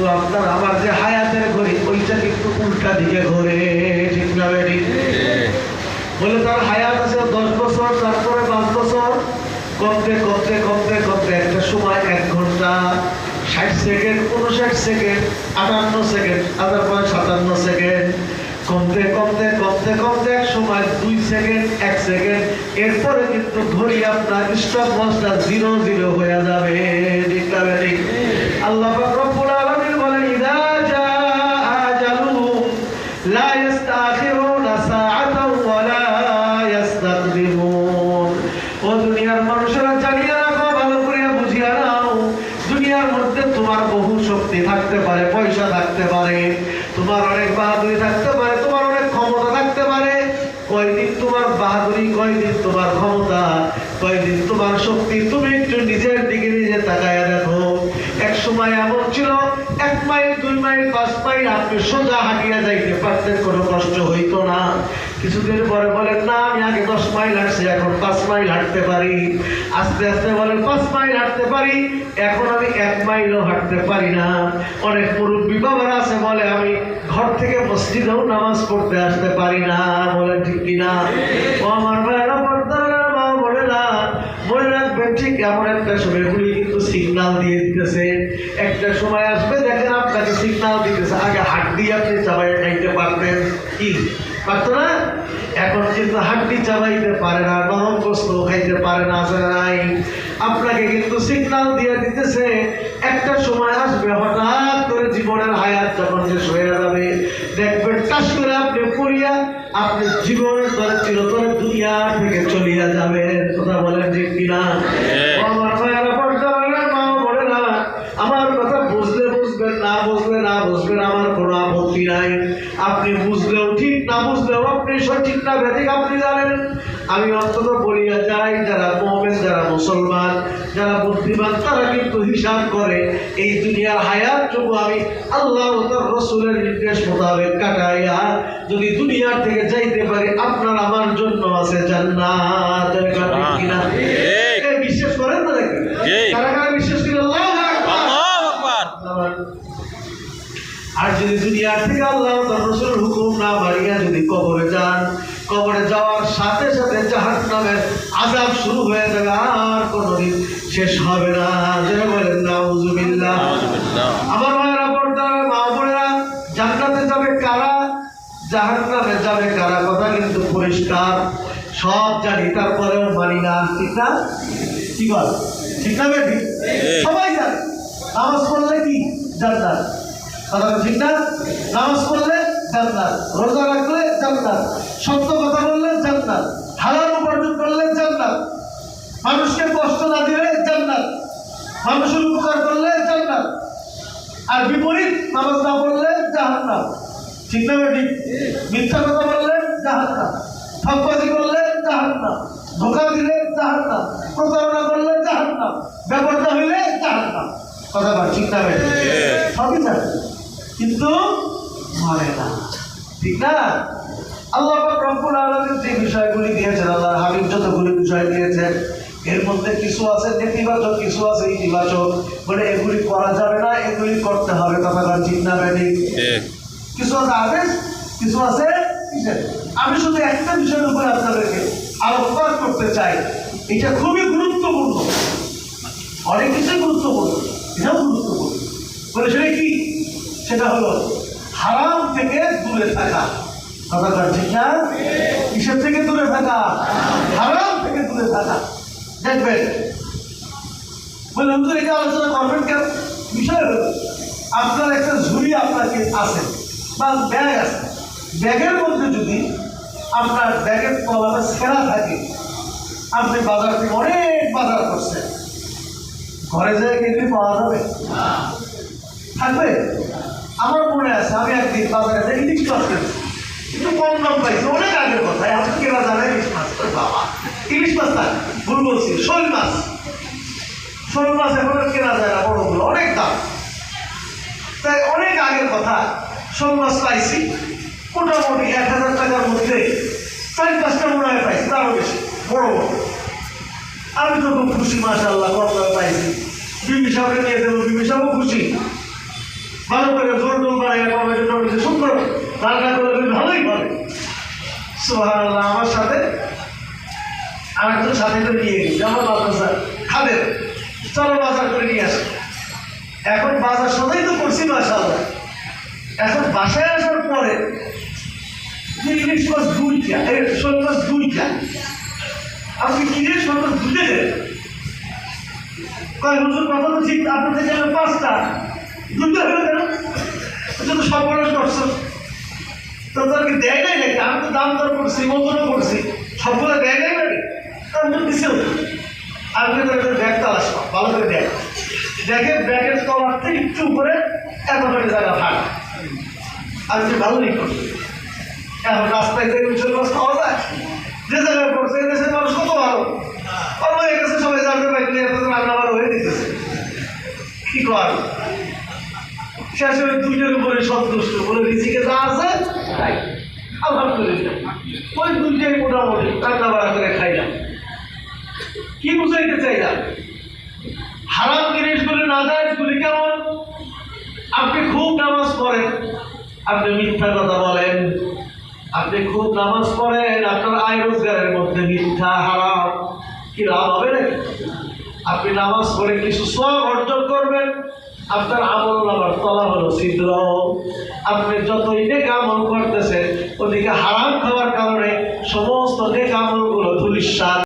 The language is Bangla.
কিন্তু আপনার আমার যে হায়াতের ঘড়ি ওইটা কিন্তু উল্টা দিকে ঘোরে, ঠিক না বলে তার হায়াত আছে দশ বছর, তারপরে পাঁচ বছর। কমতে কমতে কমতে কমতে একটা সময় এক ঘণ্টা, ষাট সেকেন্ড, উনষাট সেকেন্ড, আটান্ন সেকেন্ড তারপরে সাতান্ন সেকেন্ড। কমতে কমতে কমতে কমতে এক সময় দুই সেকেন্ড, এক সেকেন্ড। এরপরে কিন্তু ঘড়ি আপনার স্টপ লসটা জিরো জিরো হয়ে যাবে না আল্লাহ পাক রব্বুল আলামিন বলেন ইদা জা আজালুহুম লা ইস্তাখিরুনা সাআতাও ওয়া লা ইস্তাকদিমুন ও দুনিয়ার মানুষেরা জানিয়ে রাখো ভালো করে বুঝিয়ে নাও দুনিয়ার মধ্যে তোমার বহু শক্তি থাকতে পারে পয়সা থাকতে পারে তোমার অনেক বাহাদুরি থাকতে পারে তোমার অনেক ক্ষমতা থাকতে পারে কয়দিন তোমার বাহাদুরি কয়দিন তোমার ক্ষমতা কয়দিন তোমার শক্তি তুমি একটু নিজের দিকে নিজে তাকায় দেখো এক সময় এমন ছিল এক মাইল দুই মাইল পাঁচ মাইল আপনি সোজা হাঁটিয়া যাইতে পারতেন, কোনো কষ্ট হইতো না। কিছুদিন পরে বলেন, না, আমি আগে দশ মাইল হাঁটছি, এখন পাঁচ মাইল হাঁটতে পারি। আস্তে আস্তে বলেন, পাঁচ মাইল হাঁটতে পারি, এখন আমি এক মাইলও হাঁটতে পারি না। অনেক মুরব্বী বাবারা আছে, বলে, আমি ঘর থেকে মসজিদেও নামাজ পড়তে আসতে পারি না। বলেন, ঠিক কিনা ও আমার ভাইয়েরা পর্দারা মা বলে না মনে রাখবেন, ঠিক এমন একটা সময় কিন্তু সিগনাল দিয়ে দিতেছে। একটা সময় আসবে, দেখেন আপনাকে সিগনাল দিতেছে। আগে হাত দিয়ে আপনি চাবাই খাইতে পারতেন। কি? পারতো না? এখন কিন্তু হাড্ডি চাবাইতে পারে না, নরম গোস্ত খাইতে পারে না নাই? আপনাকে কিন্তু সিগনাল দিয়ে দিতেছে, একটা সময় আসবে, হঠাৎ করে জীবনের হায়াত যখন শেষ হয়ে যাবে। দেখবেন, টাস করে আপনি পড়িয়া আপনি জীবনের তরে চিরতরে দুনিয়া থেকে চলিয়া যাবেন। কথা বলেন ঠিক কিনা ও আমার ভাইয়েরা পর্দার মা বলে না আমার কথা বুঝলে বুঝবেন না বুঝলে না বুঝবেন আমার কোনো আপত্তি নাই আপনি বুঝলেও ঠিক না আপনি সঠিক না ব্যাধিক আপনি জানেন। আমি অন্তত বলিয়া যাই যারা মোহামেন যারা মুসলমান যারা বুদ্ধিমান তারা কিন্তু হিসাব করে এই দুনিয়ার আমি আল্লাহ তার রসুলের নির্দেশ মোতাবেক কাটাইয়া যদি দুনিয়ার থেকে যাইতে পারি আপনার আমার জন্য আছে জান্নাত। কিনা? বিশ্বাস করেন তো নাকি? কারা কারা বিশ্বাস করেন আর যদি দুনিয়ার থেকে আল্লাহ তার রসুল হুকুম না মারিয়া যদি কবরে যান। কবরে যাওয়ার সাথে সাথে জাহান নামের আজাব শুরু হয়ে যাবে। আর কোনোদিন শেষ হবে না। যেটা বলেন না নাউজুবিল্লাহ। আমার মায়েরা পর্দার মা বোনেরা জান্নাতে যাবে কারা? জাহান নামে যাবে কারা? কথা কিন্তু পরিষ্কার। সব জানি তারপরেও মানি না। ঠিক না? কি বল? ঠিক না বেটি? সবাই জানে। নামাজ পড়লে কি? জান্নাত। কথাটা ঠিক না? নামাজ পড়লে জান্নাত। রোজা রাখলে জান্নাত। সত্য কথা বললে জান্নাত হালাল উপার্জন করলে জান্নাত। মানুষকে কষ্ট না দিলে জান্নাত মানুষের উপকার করলে জান্নাত আর বিপরীত নামাজ না পড়লে জাহান্নাম। ঠিক না বেটি মিথ্যা কথা বললে জাহান্নাম ঠকবাজি করলে জাহান্নাম ধোকা দিলে জাহান্নাম প্রতারণা করলে জাহান্নাম ব্যবহার হইলে জাহান্নাম। কথা বল ঠিক না সবই জানে কিন্তু মানে না। ঠিক না? আল্লাহ রব্বুল আলামিন যে বিষয়গুলি দিয়েছেন আল্লাহর হাবিব যতগুলি বিষয় দিয়েছেন এর মধ্যে কিছু আছে নেতিবাচক কিছু আছে ইতিবাচক। বলে এগুলি করা যাবে না এগুলি করতে হবে কথা বল ঠিক না বেটি ঠিক। কিছু আছে আদেশ কিছু আছে। আমি শুধু একটা বিষয়ের উপরে আপনাদেরকে আলোকপাত করতে চাই। এটা খুবই গুরুত্বপূর্ণ। অনেক কিছুই গুরুত্বপূর্ণ এটাও গুরুত্বপূর্ণ। বলে সেটা কি? সেটা হলো হারাম থেকে দূরে থাকা। কথা বল ঠিক না? কিসের থেকে দূরে থাকা? হারাম থেকে দূরে থাকা। দেখবেন। বলে হুজুর, এটা আলোচনা করবেন কেন? বিষয় আপনার একটা ঝুড়ি আপনার কি আছে, বা ব্যাগ আছে। ব্যাগের মধ্যে যদি আপনার ব্যাগের তলাটা ছেঁড়া থাকে, আপনি বাজার থেকে অনেক বাজার করছেন। ঘরে যেয়ে কিনলে পাওয়া যাবে? থাকবে? আমার মনে আছে, আমি একদিন বাজারে যে ইলিশ মাছ একটু কম দাম পাইছি অনেক আগের কথা এখন কেনা যাবে ইলিশ মাছ বাবা ইলিশ মাছ না ভুল বলছি শোল মাছ শোল মাছ এখন কেনা যায় না বড়গুলো অনেক দাম তাই অনেক আগের কথা শোল মাছ পাইছি মোটামুটি এক হাজার টাকার মধ্যে চার পাঁচটা মনে হয় পাইছি তারও বেশি বড় বড় আমি তো খুব খুশি মাসা আল্লাহ কম দামে পাইছি বিবি সাহেবকে নিয়ে দেবো বিবি সাহেবও খুশি ভালো করে জোর টোল বাড়াই কমেন্টে টমেটে সুন্দর রান্না করে সুবহানাল্লাহ, আমার সাথে আরেকজন সাথে করে নিয়ে গেছি। আমার মাদ্রাসা খাদের চলো বাজার করে নিয়ে আসি। এখন বাজার সদাই তো করছি, মাশাআল্লাহ। এখন বাসায় আসার পরে ইলিশ মাছ দুইটা এই শোল মাছ দুইটা আপনি কিনে শোল মাছ দুটে দেন কয় বছর কথা তো ঠিক আপনি থেকে পাঁচটা। দুটো হলো কেন? সব বড় করছ তাদেরকে দেয় নাই নাকি? আমি তো দাম দর করছি মতনও করছি। সবগুলো দেয় নাই নাকি? তার মধ্যে দিছেও তো। আপনি তো একটা ব্যাগ কর, ভালো করে দেখ। দেখে ব্যাগের তলার থেকে একটু উপরে করে জায়গা ফাঁকা আমি যে ভালো নেই করছি এখন রাস্তায় যে মিশন মাছ খাওয়া যায় যে জায়গায় পড়ছে দেশের মানুষ কত ভালো? হয়ে গেছে সবাই জানতে পারি এত রান্না বাড়া হয়ে দিতেছে। কি কর শেষে ওই দুইটার উপরে সন্তুষ্ট। বলে রিজিকে যা আছে খাই আলহামদুলিল্লাহ। ওই দুইটাই মোটামুটি রান্না বাড়া করে খাইলাম। কি বুঝাইতে চাইলাম? হারাম জিনিসগুলি না জায়েজগুলি কেমন? আপনি খুব নামাজ পড়েন। আপনি মিথ্যা কথা বলেন। আপনি খুব নামাজ পড়েন, আপনার আয় রোজগারের মধ্যে মিথ্যা, হারাম, কি লাভ হবে নাকি? আপনি নামাজ পড়ে কিছু সব অর্জন করবেন। আপনার আমল নামার তলা হলো ছিদ্র। আপনি যতই নেক আমল করতেছেন, ওদিকে হারাম খাওয়ার কারণে সমস্ত নেক আমলগুলো ধুলিস্বাদ